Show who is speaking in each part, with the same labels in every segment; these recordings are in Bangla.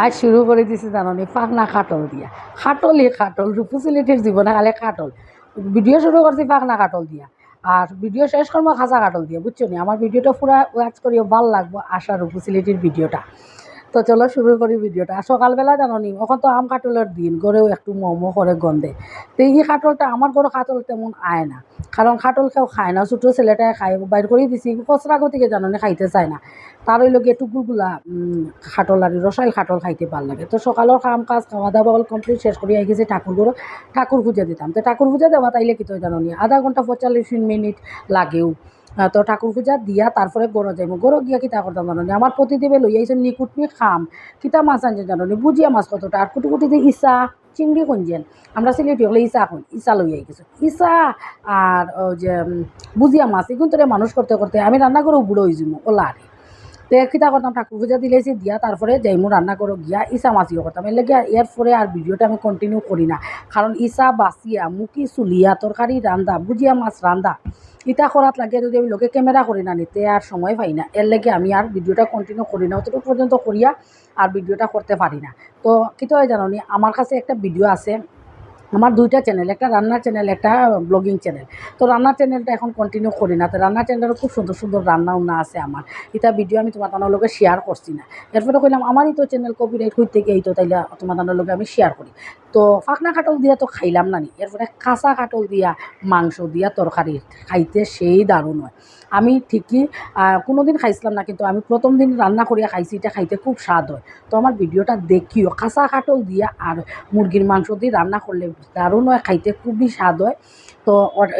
Speaker 1: আজ শুরু করে দিছি জাননি, পাখনা খাটল দিয়া। খাটলই খাটল রূপু সিলেটের জীবনে খালে খাটল ভিডিও শুরু করছি পাখনা কাটল দিয়া। আর ভিডিও শেষ করব খাঁচা কাটল দিয়ে, বুঝছ নি? আমার ভিডিওটা পুরো ওয়াচ করিও ভালো লাগবো আশা রূপু সিলেটির ভিডিওটা তো চলো শুরু করি ভিডিওটা। সকালবেলা জানো নি এখন তো আম কাটলের দিন গড়েও একটু মোমো করে গন্ধে। তো এই খাটলটা আমার ঘরে খাটল তেমন আয় না। কারণ খাটল কেউ খায় না ছোটো ছেলেটাই খায় বাইর করে দিছি কচরা গতিকে জানো নি খাইতে চায় না। তার ওই লগে টুকুরগুলা খাটল আর রসাইল খাটল খাইতে ভালো লাগে। তো সকালের কাম কাজ খাওয়া দাওয়া অল কমপ্লিট শেষ করে আই গেছি ঠাকুর ঘর ঠাকুর পূজা দিতাম। তো ঠাকুর পূজা দেওয়া তাইলে কি তো জানো নি আধা ঘণ্টা পঁয়তাল্লিশ মিনিট লাগেও। তো ঠাকুর পূজা দিয়া তারপরে গরো যাইব গরো গিয়া কিতা করতাম জানো আমার প্রতিদেবে লই আইসেন নিকুটমি খাম। কিতা মাছ আনছেন জানো বুঝিয়া মাছ কতটা? আর কুটি কুটিতে ইসা চিংড়ি কঞ্জেন আমরা সিলেটি হলে ইসা কোন ইসা লই আই গেছো ইসা আর যে বুঝিয়া মাছ এগুন তোরে মানুষ করতে করতে আমি রান্না করে বুড়ো হয়ে যাব ওলা আরে তো কিতা করতাম, ঠাকুর পূজা দিলেছি, দিয়া তারপরে যাইমু রান্না করো, গিয়া ইসা মাছিও করতাম। এর লেগে এর পরে আর ভিডিওটা আমি কন্টিনিউ করি না। কারণ ইসা বাসিয়া মুখি, চুলিয়া তরকারি রান্দা বুঝিয়া মাছ রান্দা ইটা করাত লাগে যদি আমি লোকে ক্যামেরা করি না নিতে আর সময় পাই না। এর লেগে আমি আর ভিডিওটা কন্টিনিউ করি না, অতটুকু পর্যন্ত করিয়া আর ভিডিওটা করতে পারি না। তো, কিতো হয় জানো আমার কাছে একটা ভিডিও আছে। আমার দুইটা চ্যানেল একটা রান্নার চ্যানেল একটা ব্লগিং চ্যানেল তো রান্নার চ্যানেলটা এখন কন্টিনিউ করি না। তো রান্নার চ্যানেলে খুব সুন্দর সুন্দর রান্না উন্না আছে আমার। এটা ভিডিও আমি তোমার তানোর লগে শেয়ার করছি না। এরপরে কইলাম আমারই তো চ্যানেল কপিরাইট হইতে গিয়ে তো তাইলে তোমার তানোর লগে আমি শেয়ার করি। তো ফাঁকনা কাটল দিয়া তো খাইলাম না নি। এরপরে কাঁচা কাটল দিয়া মাংস দিয়া তরকারি খাইতে সেই দারুণ হয়। আমি ঠিকই আহ, কোনোদিন খাইছিলাম না কিন্তু আমি প্রথম দিন রান্না করিয়া খাইছি এটা খাইতে খুব স্বাদ হয়। তো আমার ভিডিওটা দেখিও কাঁচা কাটল দিয়া আর মুরগির মাংস দিয়ে রান্না করলে দারুণ হয় খাইতে খুবই স্বাদ হয়। তো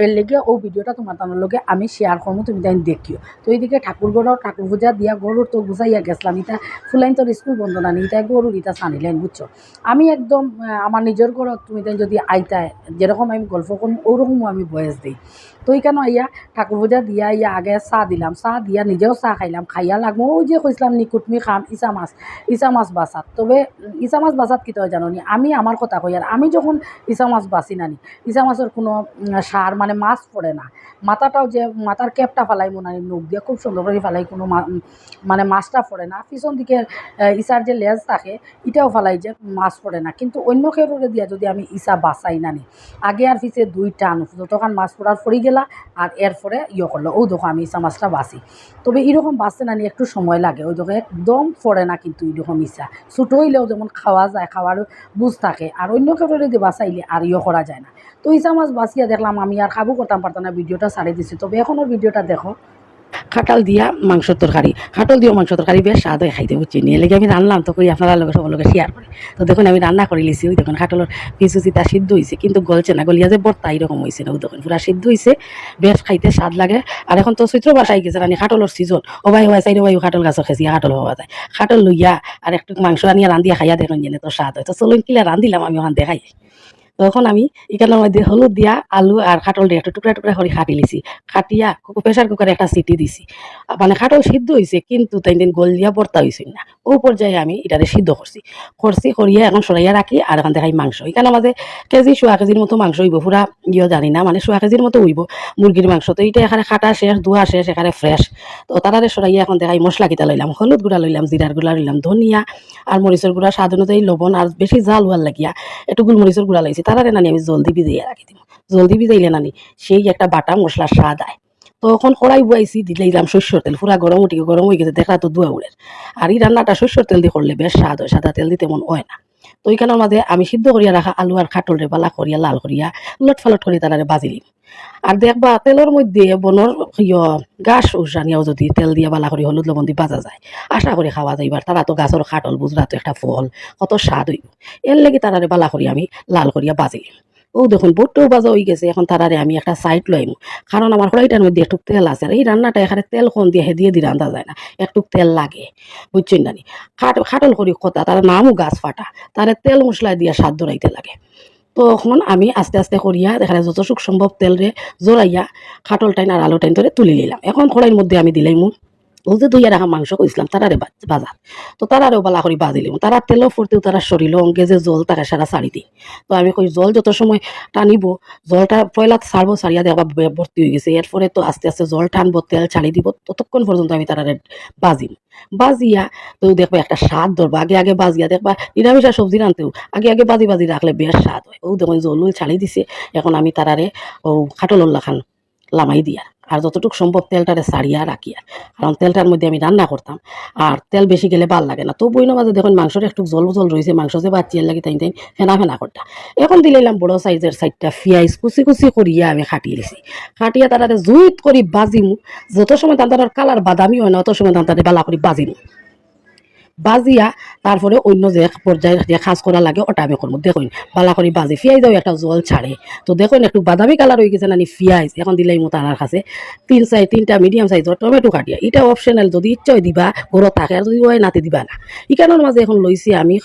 Speaker 1: এর লেগে ও ভিডিওটা তোমার তানোর লগে আমি শেয়ার করব, তুমি তাই দেখিও। তো এইদিকে ঠাকুর গড়াও ঠাকুর পূজা দিয়া গরুর তো গুছাইয়া গেছিলাম ইটা ফুলাইন তোর স্কুল বন্ধ না নি ইটা গরুর ইটা ছানিলেন বুঝছ? আমি একদম আমার নিজের ঘরত তুমি তাই যদি আইতায় যেরকম আমি গল্প করুন ওরকমও আমি বয়স দিই। তো এইখানে আইয়া ঠাকুর পূজা দিয়া ইয়া আগে চাহ দিলাম, চাহ দিয়া নিজেও চাহ খাইলাম, খাইয়া লাগবো, ওই যে কইছিলাম নিকুটমি খাম ইচা মাছ ইচা মাছ বাসাত তবে ইচা মাছ বাসাত কি তয় জানো নি আমি আমার কথা কই আর আমি যখন ইচা মাছ বাছি নানি ইচা মাছের কোনো সার মানে মাছ পড়ে না। মাথাটাও যে, মাথার ক্যাপটা ফালাই মনে হয় নখ দিয়ে খুব সুন্দর করে ফালাই কোনো মানে মাছটা পড়ে না। পিছন দিকে ইচার যে লেজ থাকে, এটাও ফালাই যে মাছ পড়ে না। কিন্তু অন্য খেয়ে দিয়া যদি আমি ইচা বাসাই নানি আগে আর পিছে দুই টান যতক্ষণ মাছ পড়ার পড়ি গেলা, আর এরপরে ইয়ে করল, ও দেখো আমি ইচা মাছটা বাসি তবে এরকম বাঁচতে নানি একটু সময় লাগে। ওই দেখো একদম পড়ে না কিন্তু এরকম ইচ্ছা ছোটো হইলেও যেমন খাওয়া যায় খাওয়ার বুঝ থাকে। আর অন্য কেউ যদি বাঁচাইলে, আর ইয়ে করা যায় না। তো ইচা মাছ বাঁচিয়া দেখলাম আমি আর খাব করতাম পারতাম না, ভিডিওটা ছাড়ি দিছি। তবে এখনও ভিডিওটা দেখো। খাটাল দিয়া মাংস তরকারি খাটল দিয়েও মাংস তরকারি বেশ স্বাদ হয় খাইতে বুঝছি নিয়ে। লেগে আমি রান্নাম তো কই আপনারা লগে সবার লগে শেয়ার করি তো দেখুন, আমি রান্না করে লিছি ওই দেখুন খাটলের পিছু চিতা সিদ্ধ হয়েছে কিন্তু গলছে না, গলিয়া যে বর্তা এরকম হয়েছে না ওই দেখুন পুরা সিদ্ধ হয়েছে বেশ খাইতে স্বাদ লাগে। আর এখন তো চৈত্র বাসায় গেছে রানি খাটলের সিজন ও ভাই ভাই চাইরে ভাই, খাটল গাছ খেছি খাটল হওয়া যায়। খাটল লইয়া আর একটু মাংস আনিয়া রান্ধিয়া খাইয়া দেখুন জেনে তো স্বাদ হয়। তো চলুন, কিলা রান্ধিলাম আমি ওখান দেখাই। তখন আমি এখানের মধ্যে হলুদ দিয়া, আলু আর খাটল দিয়ে একটু টুকরা টুকরা করে খাটি লিছি। খাটিয়া প্রেশার কুকারে একটা সিটি দিছি। মানে খাটল সিদ্ধ হয়েছে কিন্তু তাই দিন গোল দিয়া বর্তা হয়েছিল না। ও পর্যায়ে আমি এটারে সিদ্ধ করছি। করছি, করিয়া এখন সরাইয়া রাখি আর এখন দেখাই মাংস। এখানে মাঝে কেজি, সোয়া কেজির মতো মাংস হইব, পুরা ইয়ে জানি না মানে সোয়া কেজির মতো হইব মুরগির মাংস। তো এইটা এখানে খাটা শেষ, ধোয়া শেষ, এখানে ফ্রেশ। তো তারারে সরাইয়া এখন দেখাই মশলা কিটা লইলাম। হলুদ গুঁড়া লইলাম, জিরার গুঁড়া লইলাম, ধনিয়া আর মরিচের গুঁড়া, স্বাদ অনুযায়ী লবণ আর বেশি জাল হওয়ার লাগিয়া একটু গোলমরিচের গুঁড়া লাইছি। তারারে নানি আমি জলদি ভিজাইয়া রাখি দিব জলদি ভিজাইলে নানি সেই একটা বাটা মশলার স্বাদ আয়। তখন কড়াই বুয়াইছি দিলাম শস্যর তেল। পুরা গরম উঠি গরম হয়ে গেছে, দেখা তো দুয়া উড়ের আর এই রান্নাটা শস্যর তেল দিয়ে করলে বেশ স্বাদ হয়, সাদা তেল দিতে মন হয় না। তো ওইখানের মাঝে আমি সিদ্ধ করিয়া রাখা আলু আর খাটলরে বালা করিয়া, লাল করিয়া লট ফালট করি তারারে বাজিলিম আর দেখবা তেলের মধ্যে বনর ইয় গাছ উসানিয়াও যদি তেল দিয়া বালা করি হলুদ লবণ দিয়ে বাজা যায়, আশা করি খাওয়া যাইবার তারা তো গাছের খাটল বুঝরা তো একটা ফল, কত স্বাদ হইব। এর লেগে তারারে বালা করি আমি লাল করিয়া বাজিলিম ও দেখুন বুটটাও বাজা হয়ে গেছে, এখন তারারে আমি একটা সাইড লইম কারণ আমার কড়াইটার মধ্যে একটু তেল আছে আর এই রান্নাটা এখানে তেল কম দিয়ে দিয়ে দিয়ে রান্ধা যায় না। একটু তেল লাগে, বুঝছেন নানি খাট খাটল করি কথা তার নামও গাছ ফাটা তারে তেল মশলা দিয়া স্বাদ ধরাইতে লাগে। তখন আমি আস্তে আস্তে করিয়া দেখা যায় যত সুখ সম্ভব তেলরে জোরাইয়া খাটল টাইন আর আলো টাইন ধরে তুলি নিলাম। এখন কড়াইয়ের মধ্যে আমি দিলাইমু।
Speaker 2: যে দুইয়া রাখা মাংস কইছিলাম তারারে বাজার। তো তারারেও বালা করে বাজিলিম তারা তেলও ফুরতেও তারা শরীর অঙ্গে যে জল, তারা সারা সারি দিই। তো আমি কই, জল যত সময় টানিব, জলটা পয়লা ছাড়বো সারিয়া বে- ভর্তি হয়ে গেছে। এরপরে তো আস্তে আস্তে জল টানবো, তেল ছাড়ি দিব, ততক্ষণ পর্যন্ত আমি তারারে বাজিম। বাজিয়া তো দেখবা একটা স্বাদ ধরবো। আগে আগে বাজিয়া দেখবা, নিরামিষা সবজি রানতেও আগে আগে বাজি বাজি রাখলে বেশ স্বাদ হয়। ও দেখুন জল ছাড়ি দিছে। এখন আমি তারারে ও খাটলোল্লা খান লামাই দিয়া। আর যতটুকু সম্ভব তেলটারে সারিয়া রাখিয়া। কারণ তেলটার মধ্যে আমি রান্না করতাম, আর তেল বেশি গেলে ভালো লাগে না। তো না মাঝে দেখুন মাংসটা একটু জল জল রয়েছে, মাংস যে বাচ্চিয়ার লাগে তাই তাই ফেনা ফেনা করতাম এখন দিলাম বড় সাইজের সাইডটা পিঁয়াজ কুচি কুচি করিয়া আমি খাটিয়ে দিছি। খাটিয়া তারা জুইত করি বাজিমু, যত সময় তান্তার কালার বাদামি হয় না, অত সময় তান্তারে বালা করি বাজিমু। বাজিয়া তারপরে অন্য যে পর্যায়ে যে খাস করা লাগে, ওটা আমি করব। দেখুন, বালা করে বাজি ফিয়াইজাও একটা জল ছাড়ে। তো দেখুন, একটু বাদামি কালার হয়ে গেছে নানি ফিয়াইজ এখন দিলাই মতো আনার কাছে তিন সাইজ তিনটা মিডিয়াম সাইজের টমেটো কাটিয়া। এটা অপশনাল যদি ইচ্ছা দিবা ঘরত থাকে আর যদি ওই নাতে দিবা না। ইকানোর মাঝে এখন লইছি আমি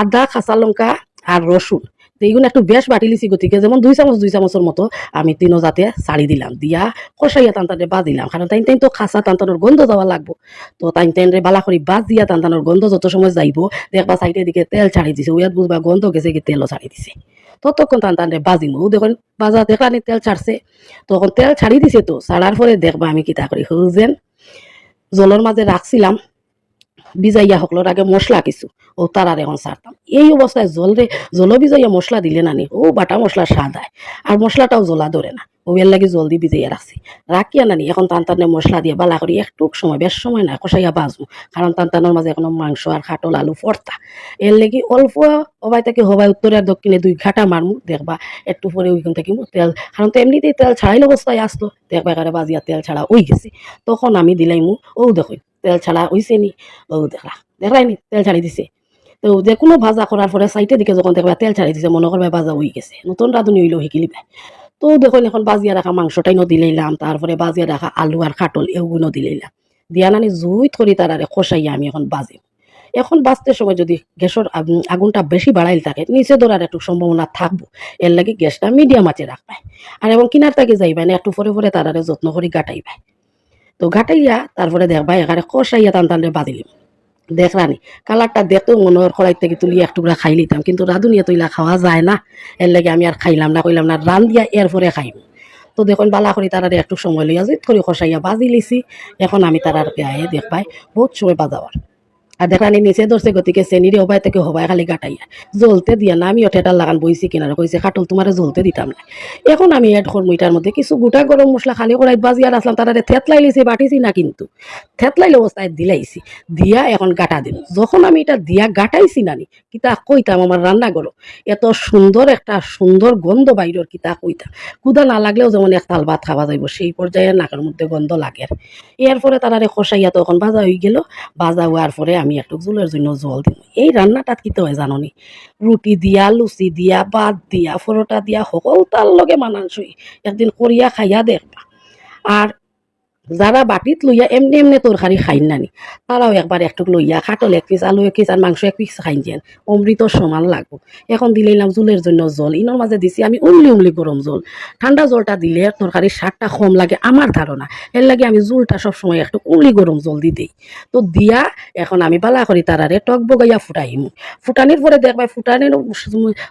Speaker 2: আদা, কাঁচা লঙ্কা, আর রসুন। এইগুলো একটু বেশ বাটি লিছি গতিকে, যেমন দুই চামচ, দুই চামচের মতো আমি তিনও যাতে ছাড়ি দিলাম। দিয়া কষাইয়া টানটানে বাজিলাম কারণ তাইন তাইন তো খাসা টানটানোর গন্ধ যাওয়া লাগবো। তো তাইন তাইন বালা করি বাজ দিয়া টানটানোর গন্ধ যত সময় যাইব দেখবা সাইডের দিকে তেল ছাড়ি দিছে ওয়াত বুঝবা গন্ধ গেছে কি তেলও ছাড়ি দিছে। ততক্ষণ টান টান রে বাজিম ও দেখুন বাজা দেখলানি তেল ছাড়ছে তখন তেল ছাড়ি দিছে তো ছাড়ার পরে দেখবা আমি কিতা করি হুজেন জলের মাঝে রাখছিলাম বিজাইয়া সকলের আগে মশলা কিছু। ও তারার এখন ছাড়তাম এই অবস্থায় জল বিজাইয়া মশলা দিলে নানি। ও বাটা মশলা স্বাদ হয় আর মশলাটাও জ্বলা ধরে না। ও এর লাগে জলদি ভিজাইয়া রাখছি রাখিয়া নানি, এখন টান টানে মশলা দিয়ে বালা করি একটুক সময় বেশ সময় না কষাইয়া বাজবো কারণ টান টানোর মাঝে এখনও মাংস আর খাটল আলু ফর্তা এর লাগি অল্প হবাই থেকে হবাই উত্তরে আর দক্ষিণে দুই ঘাটা মারমু দেখবা একটু পরে ওইখান থেকে তেল কারণ তো এমনিতেই তেল ছাড়াইল অবস্থায় আসলো দেখবা এখানে বাজিয়া তেল ছাড়া ওই গেছে। তখন আমি দিলাইমু ও দেখুন। তেল ছাড়া হইছে নি। ও দেখলা দেখলাই নি তেল ছাড়ি দিছে। তো যে কোনো ভাজা করার পরে সাইডের দিকে যখন দেখবা তেল ছাড়ি দিছে মনে করবে ভাজা হয়ে গেছে। নতুন রাঁধুনি হইলেও শিকিলি পায় তো দেখুন এখন বাজিয়া রাখা মাংসটাই ন দিলাইলাম তারপরে বাজিয়া রাখা আলু আর খাটল এগুলো দিলাইলাম দিয়া নানি জুইত করি তারারে খসাইয়া আমি এখন বাজিম। এখন বাঁচতে সময় যদি গ্যাসের আগুনটা বেশি বাড়াইল থাকে, নিচে ধরার একটু সম্ভাবনা থাকব। এর লাগে গ্যাসটা মিডিয়াম আঁচে রাখবাই আর এবং কিনার থেকে যাইবাই না, একটু পরে পরে তারারে যত্ন করে গাটাইবাই। তো ঘাটাইয়া তারপরে দেখবা এখানে কষাইয়া টান টানলে দেখ দেখরানি কালারটা দেখতেও মনে হয় খড়াই থেকে তুলি এক টুকরা খাই নিতাম কিন্তু রাঁধুনিয়া তৈলা খাওয়া যায় না। এর লাগে আমি আর খাইলাম না, কইলাম না রান দিয়া এরপরে খাইম। তো দেখুন, বালা করি তারারে একটু সময় লইয়া জিত করে খসাইয়া বাজি লিছি। এখন আমি তারার দেখ ভাই, বহুত সময় বাজাবার। আর দেখানি নিচে ধরছে গতিকে চেনিরে হবাই থেকে হবাই খালি গাটাইয়া। জ্বলতে দিয়া না, আমি ওঠেটার লাগান বইছি কিনারে কইছে খাটল তোমার জ্বলতে দিতাম না। এখন আমি এড করব এটার মধ্যে কিছু গোটা গরম মশলা খালি করাই বাজিয়ার আসলাম, তারারে থেতলাই লিছি, বাটিছি না কিন্তু। থেতলাইল অবস্থায় দিলাইছি, দিয়া এখন গাটা দিন যখন আমি এটা দিয়া গাটাইছি নানি, কিতা কইতাম আমার রান্না করো এত সুন্দর একটা সুন্দর গন্ধ বাইরের কিতা কইতাম। কুদা না লাগলেও যেমন এক তাল ভাত খাওয়া যাইব, সেই পর্যায়ে নাকের মধ্যে গন্ধ লাগে। এরপরে তারারে খসাইয়া তখন ভাজা হয়ে গেল। ভাজা হওয়ার পরে আমি একটু জুলের জন্য জল দিই এই রান্নাটাত কিতে হয় জাননি? রুটি দিয়া, লুচি দিয়া, ভাত দিয়া, পরোটা দিয়া, সকল তার লগে মানানসই। একদিন করিয়া খাইয়া দেখবা। আর যারা বাটিত লইয়া এমনি এমনি তরকারি খাইন নানি। তারাও একবার একটু লইয়া খাটল এক পিস আলু এক পিস আর মাংস এক পিস খাইন যেন। অমৃত সমান লাগবো। এখন দিলাম জুলের জন্য জল। ইনোর মাঝে দিছি আমি উমলি উমলি গরম জল। ঠান্ডা জলটা দিলে তরকারির স্বাদটা কম লাগে আমার ধারণা এর লাগে আমি জুলটা সবসময় একটু উমলি গরম জল দি দিই। তো দিয়া, এখন আমি বালা করি তারারে টক বগাইয়া ফুটাইম ফুটানির পরে দেখবা ফুটানির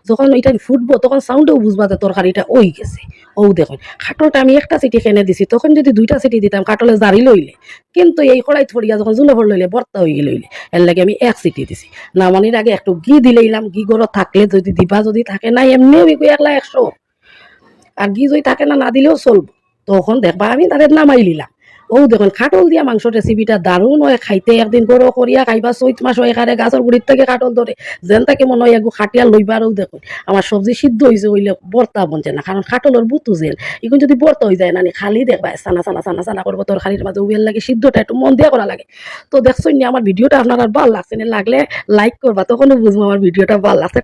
Speaker 2: যখন এটা ফুটবো, তখন সাউন্ডেও বুঝবা যে তরকারিটা ওই গেছে। ও দেখুন, খাটলটা আমি একটা সিটি খেনে দিছি, তখন যদি দুইটা সিটি দিতাম কাটলে জারি লইলে। কিন্তু এই কড়াই থরিয়া যখন জুলে ভর লইলে, বর্তা হয়ে লইলে এর লাগে আমি এক সিটি দিছি। নামানির আগে একটু ঘি দিলেইলাম, ঘি গরত থাকলে যদি দিবা যদি থাকে না, এমনিও বিকু একলা একশো। আর ঘি যদি থাকে না না দিলেও চলবো। তখন দেখবা আমি তাদের নামাই লিলাম ও দেখুন খাটল দিয়া মাংস রেসিপিটা দারুণ হয়, খাইতে একদিন গরো করিয়া খাইবা চৈত মাস হয় এখানে গাছের গুড়ির থেকে খাটল ধরে যেন তাকে মনে হয় এগু খাটিয়া লইবারও দেখুন। আমার সবজি সিদ্ধ হয়েছে হইলে বর্তা বনছে না কারণ খাটলের বুতু যেন এখন যদি বর্তা হয়ে যায়, নানি খালি দেখবা সানা সানা সানা সানা করব তোর খালির মাঝে উবেল লাগে সিদ্ধটা একটু মন দিয়া করা লাগে। তো দেখছ নি আমার ভিডিওটা আপনার আর ভালো লাগছে না লাগলে লাইক করবা তখনও বুঝব আমার ভিডিওটা ভালো লাগছে